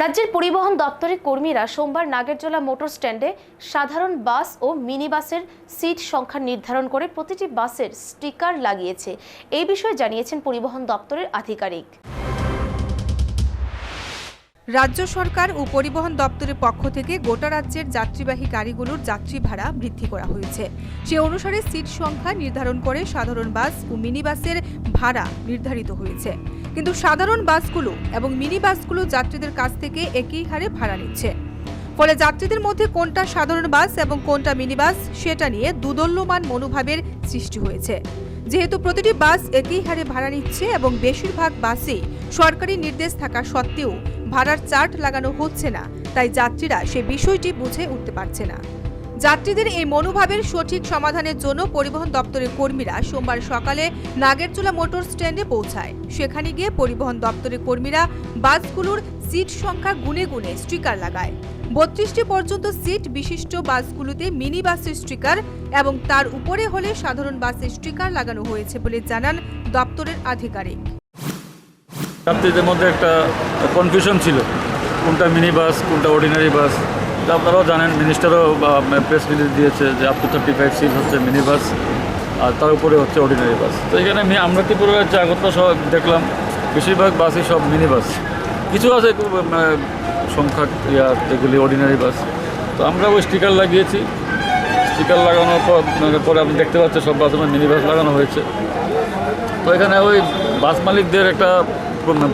রাজ্যের পরিবহন দপ্তরের কর্মীরা সোমবার নাগেরজোলা মোটর স্ট্যান্ডে সাধারণ বাস ও মিনি বাসের সিট সংখ্যা নির্ধারণ করে প্রতিটি বাসের স্টিকার লাগিয়েছে। এই বিষয়ে জানিয়েছেন পরিবহন দপ্তরের আধিকারিক। রাজ্য সরকার ও পরিবহন দপ্তরের পক্ষ থেকে গোটা রাজ্যের যাত্রীবাহী গাড়িগুলোর যাত্রী ভাড়া বৃদ্ধি করা হয়েছে। সে অনুসারে সিট সংখ্যা নির্ধারণ করে সাধারণ বাস ও মিনি বাসের ভাড়া নির্ধারিত হয়েছে। কিন্তু সাধারণ বাসগুলো এবং মিনি বাসগুলো যাত্রীদের কাছ থেকে একই হারে ভাড়া নিচ্ছে। ফলে যাত্রীদের মধ্যে কোনটা সাধারণ বাস এবং কোনটা মিনি বাস সেটা নিয়ে দুদল্যমান মনোভাবের সৃষ্টি হয়েছে। যেহেতু প্রতিটি বাস একই হারে ভাড়া নিচ্ছে এবং বেশিরভাগ বাসেই সরকারি নির্দেশ থাকা সত্ত্বেও ভাড়ার চার্ট লাগানো হচ্ছে না, তাই যাত্রীরা সে বিষয়টি বুঝে উঠতে পারছে না। যাত্রীদের এই মনোভাবের সঠিক সমাধানের জন্য পরিবহন দপ্তরের কর্মীরা সোমবার সকালে নাগেরচুলা মোটর স্ট্যান্ডে পৌঁছায়। সেখানে গিয়ে পরিবহন দপ্তরের কর্মীরা বাসগুলোর সিট সংখ্যা গুনে গুনে স্টিকার লাগায়। বত্রিশটি পর্যন্ত সিট বিশিষ্ট বাসগুলোতে মিনি বাসের স্টিকার এবং তার উপরে হলে সাধারণ বাসের স্টিকার লাগানো হয়েছে বলে জানান দপ্তরের আধিকারিক। যাত্রীদের মধ্যে একটা কনফিউশন ছিল। কোনটা মিনি বাস, কোনটা অর্ডিনারি বাস? তা আপনারাও জানেন মিনিস্টারও প্রেস রিলিজ দিয়েছে যে up to thirty five seat হচ্ছে মিনি বাস আর তার উপরে হচ্ছে অর্ডিনারি বাস তো এখানে আমি আমরা ত্রিপুরা রাজ্যে আগরতলা সব দেখলাম, বেশিরভাগ বাসই সব মিনি বাস কিছু আছে সংখ্যা ইয়া, যেগুলি অর্ডিনারি বাস তো আমরা ওই স্টিকার লাগিয়েছি। স্টিকার লাগানোর পর পরে আপনি দেখতে পাচ্ছেন সব বাসে মিনি বাস লাগানো হয়েছে। তো এখানে ওই বাস মালিকদের একটা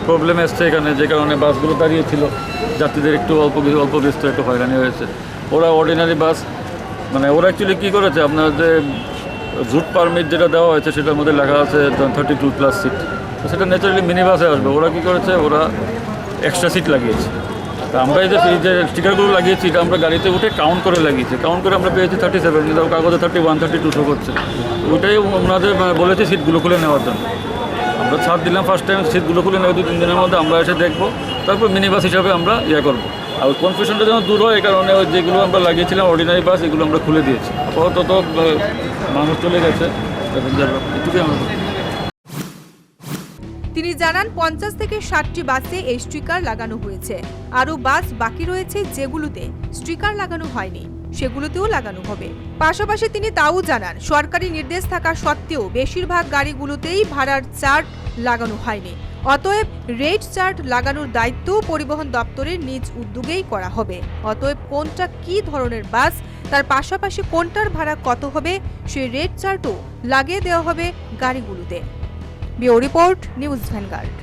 প্রবলেম এসছে এখানে, যে কারণে বাসগুলো দাঁড়িয়েছিল। যাত্রীদের একটু অল্প অল্প বিস্তর একটু হয়রানি হয়েছে। ওরা অর্ডিনারি বাস মানে ওরা অ্যাকচুয়ালি কী করেছে? আপনার যে জুট পারমিট যেটা দেওয়া হয়েছে, সেটার মধ্যে লেখা আছে থার্টি টু প্লাস সিট তো সেটা ন্যাচারালি মিনি বাসে আসবে। ওরা কী করেছে? ওরা এক্সট্রা সিট লাগিয়েছে। তা আমরা এই যে এই যে স্টিকারগুলো লাগিয়েছি, এটা আমরা গাড়িতে উঠে কাউন্ট করে লাগিয়েছি। কাউন্ট করে আমরা পেয়েছি থার্টি সেভেন কিন্তু কাগজে thirty one thirty two show করছে। ওইটাই ওনাদের বলেছি সিটগুলো খুলে নেওয়ার জন্য। আমরা ছাড় দিলাম ফার্স্ট টাইম সিটগুলো খুলে নেব দু তিন দিনের মধ্যে আমরা এসে দেখব। তারপর মিনি বাস হিসাবে আমরা ইয়ে করব। আর কনফিউশনটা যেন দূর হয়, এই কারণে যেগুলো আমরা লাগিয়েছিলাম অর্ডিনারি বাস এগুলো আমরা খুলে দিয়েছি। আপাতত মানুষ চলে গেছে এটুকুই আমরা তিনি জানান, পঞ্চাশ থেকে ষাটটি বাসে এই স্টিকার লাগানো হয়েছে। আরও বাস বাকি রয়েছে যেগুলোতে স্টিকার লাগানো হয়নি। সেগুলোতেও লাগানো হবে। পাশাপাশি তিনি তাও জানান, সরকারি নির্দেশ থাকা সত্ত্বেও বেশিরভাগ গাড়িগুলোতেই ভাড়ার চার্ট লাগানো হয়নি। অতএব রেট চার্ট লাগানোর দায়িত্ব পরিবহন দপ্তরের নিজ উদ্যোগেই করা হবে। অতএব কোনটা কী ধরনের বাস, তার পাশাপাশি কোনটার ভাড়া কত হবে, সেই রেট চার্টও লাগিয়ে দেওয়া হবে গাড়িগুলোতে। Bureau report, News Vanguard.